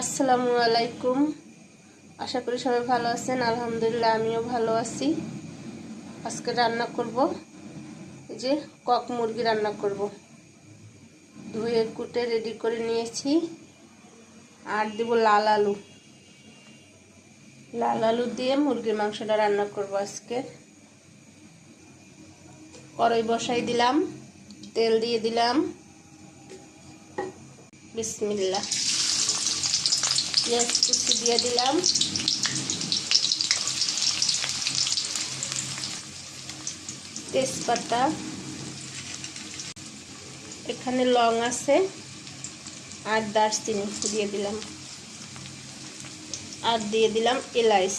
আসসালামু আলাইকুম। আশা করি সবাই ভালো আছেন। আলহামদুলিল্লাহ, আমিও ভালো আছি। আজকে রান্না করব। এই যে কক মুরগি রান্না করব। ধুয়ে কুটে রেডি করে নিয়েছি। আর দেব লাল আলু। লাল আলু দিয়ে মুরগির মাংসটা রান্না করব আজকে। কড়াই বসাই দিলাম, তেল দিয়ে দিলাম। বিসমিল্লা পেঁয়াজ কুচি দিয়ে দিলাম। তেজপাতা। এখানে লং আছে আর দারচিনি দিয়ে দিলাম। আর দিয়ে দিলাম এলাইচ।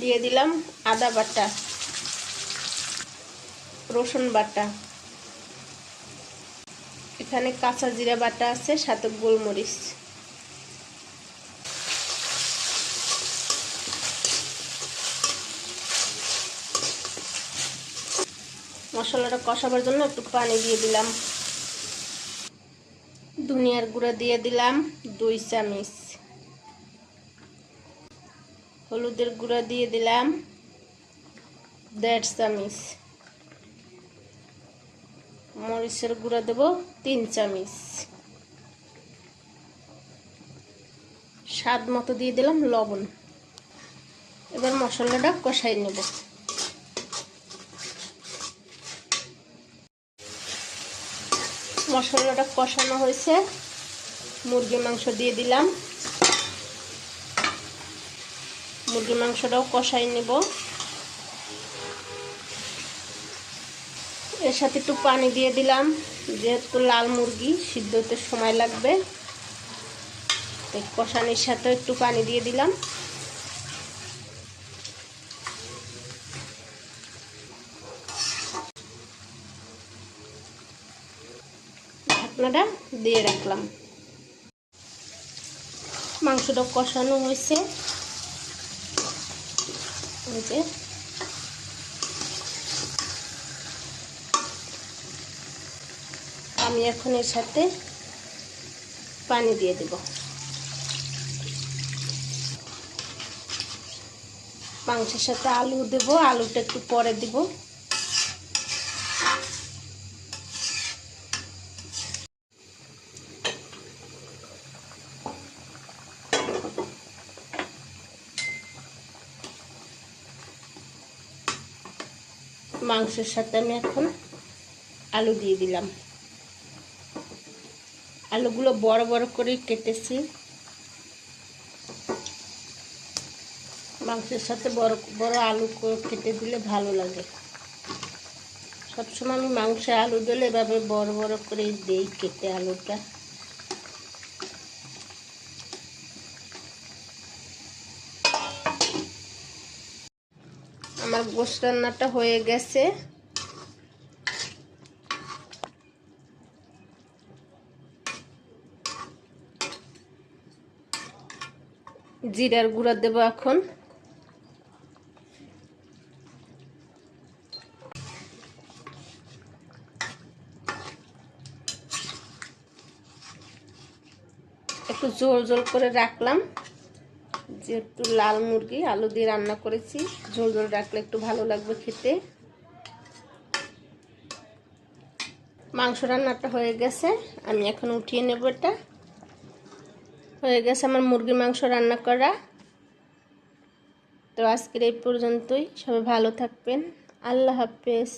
দিয়ে দিলাম আদা বাটা। রসুন বাটা। এখানে কাঁচা জিরা বাটা আছে, সাথে গোলমরিচ। মশলাটা কষাবার জন্য একটু পানি দিয়ে দিলাম। ধনিয়ার গুঁড়া দিয়ে দিলাম, দুই চামচ। হলুদের গুঁড়া দিয়ে দিলাম, দেড় চামচ। মরিচের গুঁড়া দেব তিন চামচ। স্বাদ মতো দিয়ে দিলাম লবণ। এবার মশলাটা কষাই নেব। মশলাটা কষানো হয়েছে। মুরগি মাংস দিয়ে দিলাম। মুরগি মাংসটাও কষাই নেব। এর সাথে একটু পানি দিয়ে দিলাম। যেহেতু লাল মুরগি, সিদ্ধ হতে সময় লাগবে। কষানির সাথে একটু পানি দিয়ে দিলাম। ঢাকনাটা দিয়ে রাখলাম। মাংসটা কষানো হয়েছে। আমি এখন এর সাথে পানি দিয়ে দেব। মাংসের সাথে আলু দেব, আলুটা একটু পরে দিব। মাংসের সাথে আমি এখন আলু দিয়ে দিলাম। আলুগুলো বড় বড় করে কেটেছি। মাংসের সাথে বড় বড় আলু কেটে দিলে ভালো লাগে। সবসময় আমি মাংসে আলু দিলে এভাবে বড় বড় করে দেই কেটে আলুটা। আমার গোস রান্নাটা হয়ে গেছে। জিরার গুঁড়া দেবো এখন। একটু জোল জোল করে রাখলাম। যেহেতু লাল মুরগি, আলু দিয়ে রান্না করেছি ঝোল ঝোল রাখলে একটু ভালো লাগবে খেতে। মাংস রান্নাটা হয়ে গেছে, আমি এখন উঠিয়ে নেব এটা। হয়ে গেছে আমার মুরগির মাংস রান্না করা। তো আজকের এই পর্যন্তই। সবাই ভালো থাকবেন। আল্লাহ হাফেজ।